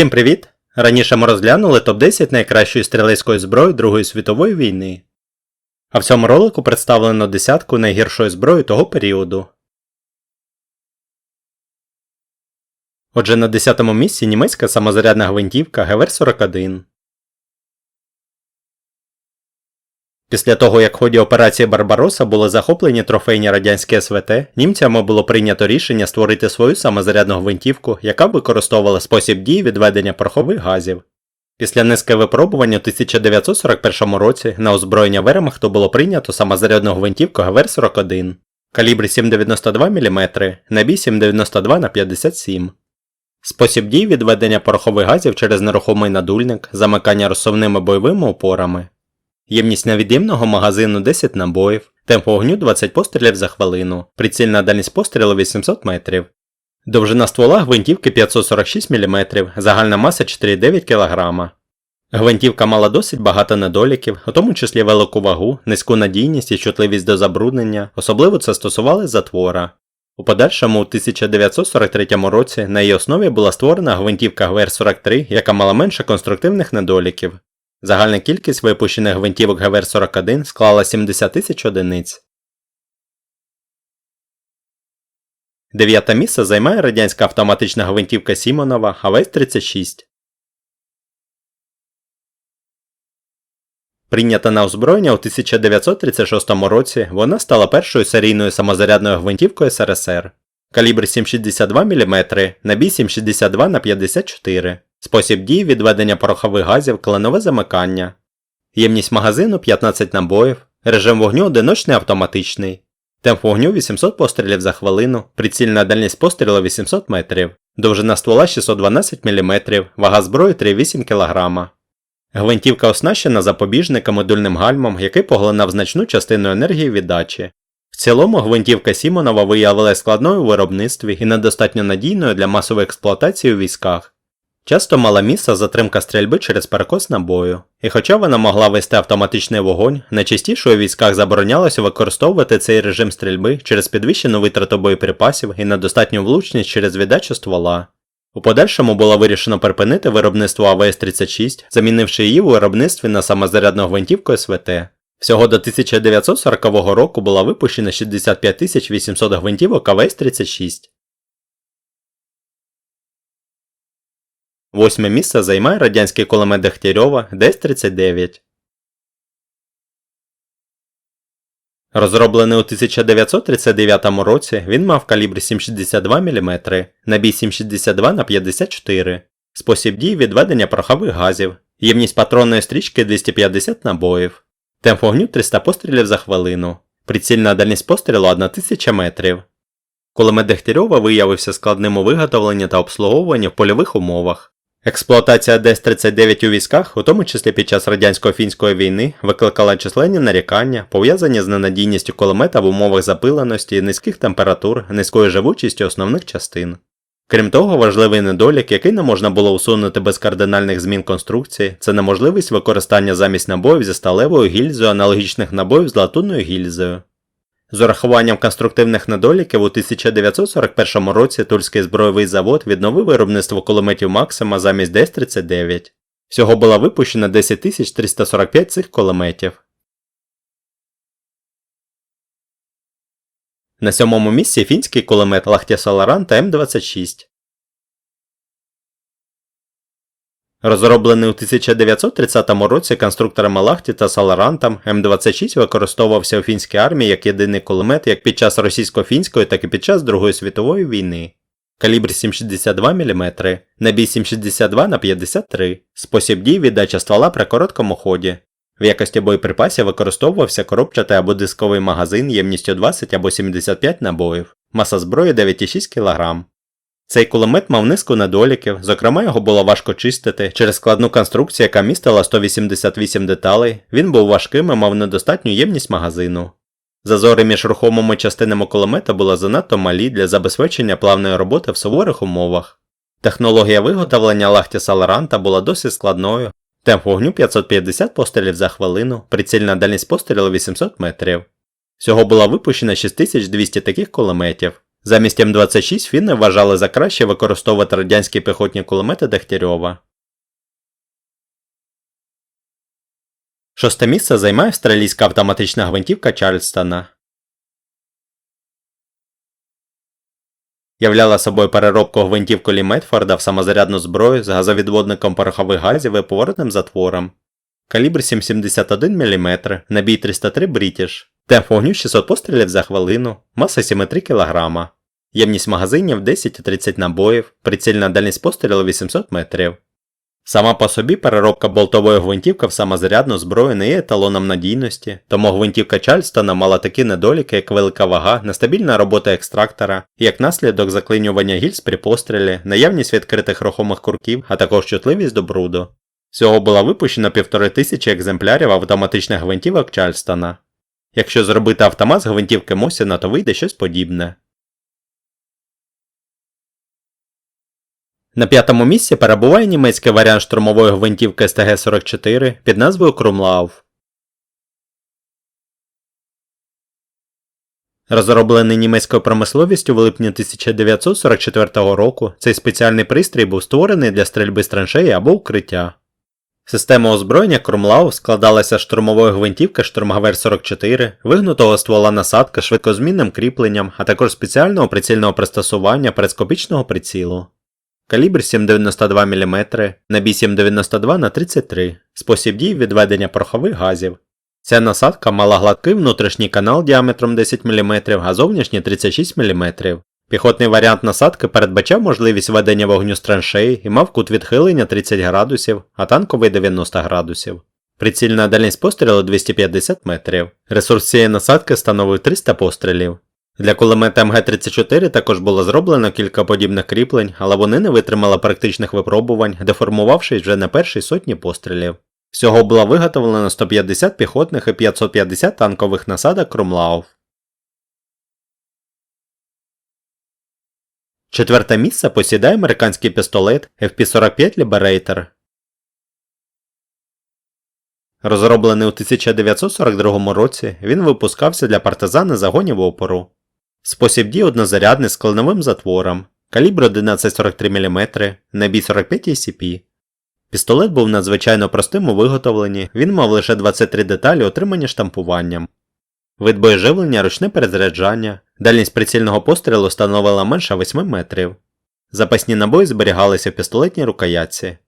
Всім привіт! Раніше ми розглянули топ-10 найкращої стрілецької зброї Другої світової війни. А в цьому ролику представлено десятку найгіршої зброї того періоду. Отже, на 10-му місці німецька самозарядна гвинтівка ГВР-41. Після того, як в ході операції Барбароса були захоплені трофейні радянські СВТ, німцями було прийнято рішення створити свою самозарядну гвинтівку, яка використовувала спосіб дії відведення порохових газів. Після низки випробувань у 1941 році на озброєння Вермахту було прийнято самозарядну гвинтівку ГВР-41 калібр 7,92 мм, набій 7,92 на 57 Спосіб дії відведення порохових газів через нерухомий надульник, замикання розсувними бойовими опорами. Ємність невід'ємного магазину 10 набоїв, темп вогню 20 пострілів за хвилину, прицільна дальність пострілу 800 метрів. Довжина ствола гвинтівки 546 мм, загальна маса 4,9 кг. Гвинтівка мала досить багато недоліків, у тому числі велику вагу, низьку надійність і чутливість до забруднення, особливо це стосувалося затвора. У подальшому у 1943 році на її основі була створена гвинтівка ГВР-43, яка мала менше конструктивних недоліків. Загальна кількість випущених гвинтівок ГВР-41 склала 70 тисяч одиниць. Дев'яте місце займає радянська автоматична гвинтівка Сімонова АВС-36. Прийнята на озброєння у 1936 році, вона стала першою серійною самозарядною гвинтівкою СРСР. Калібр 7,62 мм, набій 7,62 на 54 Спосіб дії відведення порохових газів, кленове замикання. Ємність магазину 15 набоїв. Режим вогню одиночний автоматичний. Темп вогню 800 пострілів за хвилину, прицільна дальність пострілу 800 метрів, довжина ствола 612 мм, вага зброї 3,8 кг. Гвинтівка оснащена запобіжником і дульним гальмом, який поглинав значну частину енергії віддачі. В цілому гвинтівка Сімонова виявилася складною у виробництві і недостатньо надійною для масової експлуатації у військах. Часто мала місце затримка стрільби через перекос набою, і хоча вона могла вести автоматичний вогонь, найчастіше у військах заборонялося використовувати цей режим стрільби через підвищену витрату боєприпасів і недостатню влучність через віддачу ствола. У подальшому було вирішено припинити виробництво АВС-36, замінивши її у виробництві на самозарядну гвинтівку СВТ. Всього до 1940 року було випущено 65 800 гвинтівок АВС-36. Восьме місце займає радянський кулемет Дегтярьова ДС-39. Розроблений у 1939 році, він мав калібр 7,62 мм, набій 7,62 на 54 спосіб дії відведення порохових газів, ємність патронної стрічки 250 набоїв, темп вогню 300 пострілів за хвилину, прицільна дальність пострілу 1000 метрів. Кулемет Дегтярьова виявився складним у виготовленні та обслуговуванні в польових умовах. Експлуатація ДС-39 у військах, у тому числі під час радянсько-фінської війни, викликала численні нарікання, пов'язані з ненадійністю кулемета в умовах запиленості, низьких температур, низькою живучістю основних частин. Крім того, важливий недолік, який не можна було усунути без кардинальних змін конструкції, це неможливість використання замість набоїв зі сталевою гільзою аналогічних набоїв з латунною гільзою. З урахуванням конструктивних недоліків у 1941 році Тульський збройовий завод відновив виробництво кулеметів Максима замість Дес-39. Всього було випущено 10 345 цих кулеметів. На сьомому місці фінський кулемет Лахтя Саларан та М26. Розроблений у 1930 році конструкторами Лахті та Саларантом, М26 використовувався у фінській армії як єдиний кулемет як під час російсько-фінської, так і під час Другої світової війни. Калібр 7,62 мм, набій 7,62 на 53 спосіб дій віддача ствола при короткому ході. В якості боєприпасів використовувався коробчатий або дисковий магазин ємністю 20 або 75 набоїв, маса зброї 9,6 кг. Цей кулемет мав низку недоліків, зокрема його було важко чистити через складну конструкцію, яка містила 188 деталей, він був важким і мав недостатню ємність магазину. Зазори між рухомими частинами кулемета були занадто малі для забезпечення плавної роботи в суворих умовах. Технологія виготовлення лахті Саларанта була досить складною, темп вогню 550 пострілів за хвилину, прицільна дальність пострілу 800 метрів. Всього було випущено 6200 таких кулеметів. Замість М26 фінни вважали за краще використовувати радянські піхотні кулемети Дегтярьова. Шосте місце займає австралійська автоматична гвинтівка Чарльстона. Являла собою переробку гвинтівку Лі Метфорда в самозарядну зброю з газовідводником порохових газів і поворотним затвором. Калібр 7,71 мм, набій 303 British, темп вогню 600 пострілів за хвилину, маса 7,3 кг. Ємність магазинів 10-30 набоїв, прицільна дальність пострілу 800 метрів. Сама по собі переробка болтової гвинтівки в самозарядну зброю не є еталоном надійності, тому гвинтівка Чарльстона мала такі недоліки, як велика вага, нестабільна робота екстрактора, як наслідок заклинювання гільз при пострілі, наявність відкритих рухомих курків, а також чутливість до бруду. Всього було випущено півтори тисячі екземплярів автоматичних гвинтівок Чарльстона. Якщо зробити автомат з гвинтівки Мосіна, то вийде щось подібне. На п'ятому місці перебуває німецький варіант штурмової гвинтівки СТГ-44 під назвою Крумлауф. Розроблений німецькою промисловістю в липні 1944 року, цей спеціальний пристрій був створений для стрільби з траншеї або укриття. Система озброєння Крумлау складалася з штурмової гвинтівки Штурмгавер 44, вигнутого ствола насадка швидкозмінним кріпленням, а також спеціального прицільного пристосування перископічного прицілу. Калібр 7,92 мм, набій 7,92 на 33 спосіб дій відведення порохових газів. Ця насадка мала гладкий внутрішній канал діаметром 10 мм, а зовнішній 36 мм. Піхотний варіант насадки передбачав можливість ведення вогню з траншеї і мав кут відхилення 30 градусів, а танковий 90 градусів. Прицільна дальність пострілу 250 метрів. Ресурс цієї насадки становив 300 пострілів. Для кулемета МГ-34 також було зроблено кілька подібних кріплень, але вони не витримали практичних випробувань, деформувавшись вже на першій сотні пострілів. Всього було виготовлено 150 піхотних і 550 танкових насадок Крумлауф. Четверте місце посідає американський пістолет FP-45 Liberator. Розроблений у 1942 році, він випускався для партизани загонів опору. Спосіб дій однозарядний з кленовим затвором, калібр 1143 мм, набій 45 ACP. Пістолет був надзвичайно простим у виготовленні, він мав лише 23 деталі, отримані штампуванням. Вид боєживлення ручне перезаряджання, дальність прицільного пострілу становила менше 8 метрів. Запасні набої зберігалися в пістолетній рукоятці.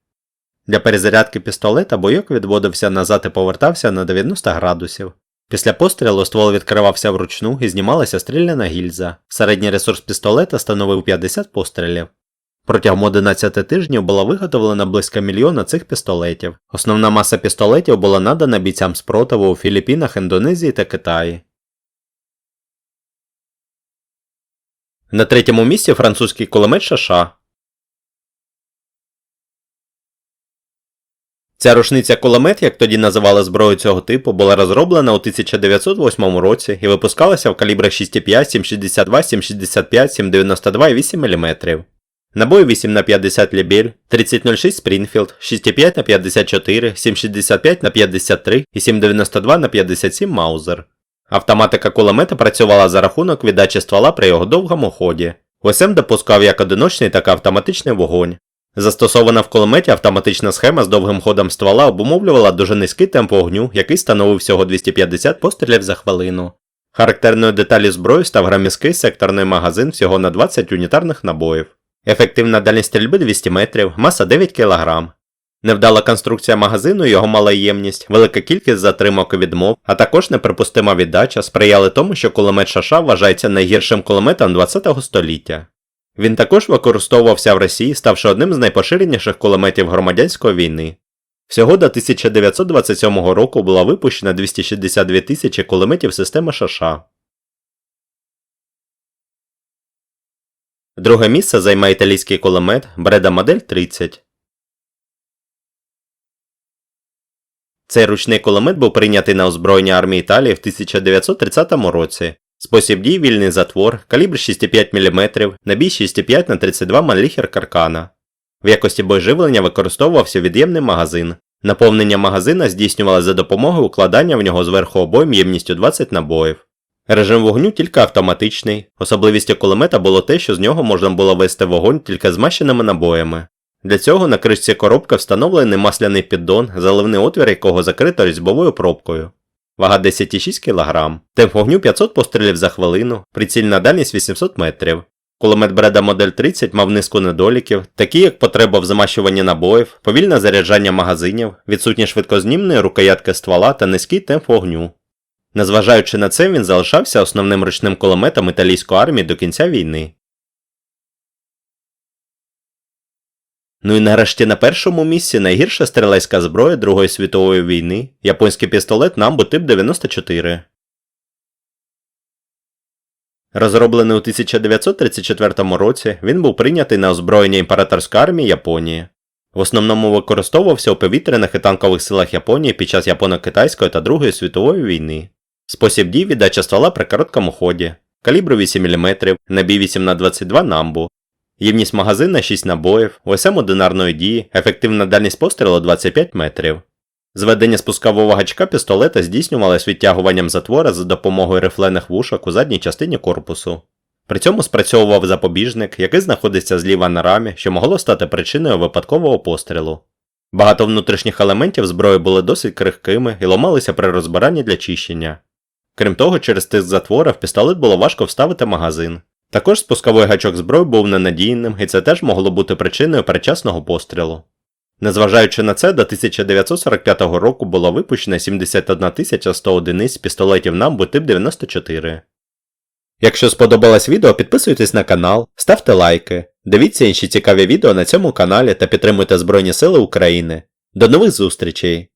Для перезарядки пістолета бойок відводився назад і повертався на 90 градусів. Після пострілу ствол відкривався вручну і знімалася стріляна гільза. Середній ресурс пістолета становив 50 пострілів. Протягом 11 тижнів було виготовлено близько мільйона цих пістолетів. Основна маса пістолетів була надана бійцям спротиву у Філіппінах, Індонезії та Китаї. На третьому місці французький кулемет Шаша. Ця рушниця кулемет, як тоді називали зброю цього типу, була розроблена у 1908 році і випускалася в калібрах 6,5, 7,62, 7,65, 7,92 і 8 мм. Набої 8 на 50 Лібель, 3006 Спрінфілд, 6,5 на 54, 7,65 на 53 і 7,92 на 57 Маузер. Автоматика кулемета працювала за рахунок віддачі ствола при його довгому ході. ОСМ допускав як одиночний, так і автоматичний вогонь. Застосована в кулеметі автоматична схема з довгим ходом ствола обумовлювала дуже низький темп вогню, який становив всього 250 пострілів за хвилину. Характерною деталі зброї став граміський секторний магазин всього на 20 унітарних набоїв. Ефективна дальність стрільби 200 метрів, маса 9 кг. Невдала конструкція магазину, його мала ємність, велика кількість затримок і відмов, а також неприпустима віддача сприяли тому, що кулемет Шаша вважається найгіршим кулеметом ХХ століття. Він також використовувався в Росії, ставши одним з найпоширеніших кулеметів громадянської війни. Всього до 1927 року була випущена 262 тисячі кулеметів системи Шаша. Друге місце займає італійський кулемет Бреда Модель 30. Цей ручний кулемет був прийнятий на озброєння армії Італії в 1930 році. Спосіб дій вільний затвор, калібр 6,5 мм, набій 6,5 на 32 маліхер каркана. В якості боєживлення використовувався від'ємний магазин. Наповнення магазина здійснювалося за допомогою укладання в нього зверху обоєм ємністю 20 набоїв. Режим вогню тільки автоматичний. Особливістю кулемета було те, що з нього можна було вести вогонь тільки змащеними набоями. Для цього на кришці коробки встановлений масляний піддон, заливний отвір якого закрито різьбовою пробкою. Вага 10,6 кг. Темп вогню 500 пострілів за хвилину, прицільна дальність 800 метрів. Кулемет Бреда Модель 30 мав низку недоліків, такі як потреба в замащуванні набоїв, повільне заряджання магазинів, відсутні швидкознімної рукоятки ствола та низький темп вогню. Незважаючи на це, він залишався основним ручним кулеметом італійської армії до кінця війни. Ну і нарешті на першому місці найгірша стрілецька зброя Другої світової війни японський пістолет Намбо тип 94. Розроблений у 1934 році, він був прийнятий на озброєння імператорської армії Японії. В основному використовувався у повітряних і танкових силах Японії під час Японо-Китайської та Другої світової війни. Спосіб дій віддача ствола при короткому ході, калібру 8 мм, набій 8х22 намбу, ємність магазина 6 набоїв, ОСМ одинарної дії, ефективна дальність пострілу 25 метрів. Зведення спускового гачка пістолета здійснювалось відтягуванням затвора за допомогою рифлених вушок у задній частині корпусу. При цьому спрацьовував запобіжник, який знаходиться зліва на рамі, що могло стати причиною випадкового пострілу. Багато внутрішніх елементів зброї були досить крихкими і ламалися при розбиранні для чищення. Крім того, через тиск затвора в пістолет було важко вставити магазин. Також спусковий гачок зброї був ненадійним, і це теж могло бути причиною передчасного пострілу. Незважаючи на це, до 1945 року було випущено 71 100 одиниць пістолетів Намбу тип 94. Якщо сподобалось відео, підписуйтесь на канал, ставте лайки, дивіться інші цікаві відео на цьому каналі та підтримуйте Збройні Сили України. До нових зустрічей!